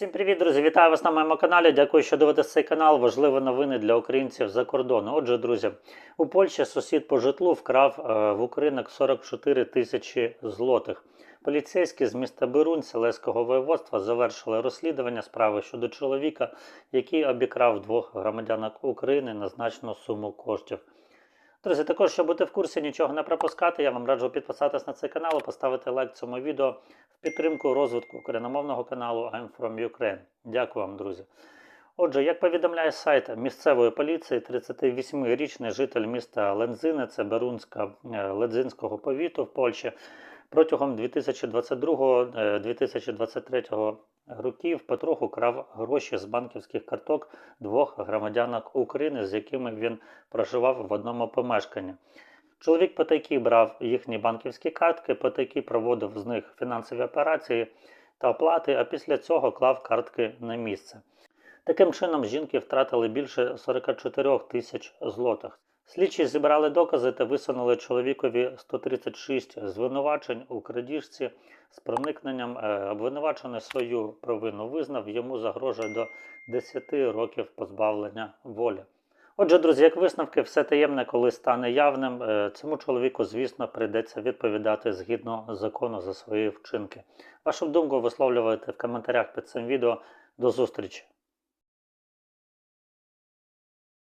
Всім привіт, друзі! Вітаю вас на моєму каналі. Дякую, що дивитесь цей канал. Важливі новини для українців за кордону. Отже, друзі, у Польщі сусід по житлу вкрав е, в українок 44 тисячі злотих. Поліцейські з міста Берунь Селеського воєводства завершили розслідування справи щодо чоловіка, який обікрав двох громадянок України на значну суму коштів. Друзі, також, щоб бути в курсі, нічого не пропускати, я вам раджу підписатись на цей канал і поставити лайк цьому відео в підтримку розвитку україномовного каналу I'm from Ukraine. Дякую вам, друзі. Отже, як повідомляє сайт місцевої поліції, 38-річний житель міста Лензине, це Берунська е, Ледзинського повіту в Польщі, протягом 2022-2023 років потроху крав гроші з банківських карток двох громадянок України, з якими він проживав в одному помешканні. Чоловік потайки брав їхні банківські картки, потайки проводив з них фінансові операції та оплати, а після цього клав картки на місце. Таким чином, жінки втратили більше 44 тисяч злотих. Слідчі зібрали докази та висунули чоловікові 136 звинувачень у крадіжці з проникненням. Е, Обвинувачений свою провину визнав, йому загрожує до 10 років позбавлення волі. Отже, друзі, як висновки, все таємне, коли стане явним, е, цьому чоловіку, звісно, прийдеться відповідати згідно закону за свої вчинки. Вашу думку висловлювайте в коментарях під цим відео. До зустрічі!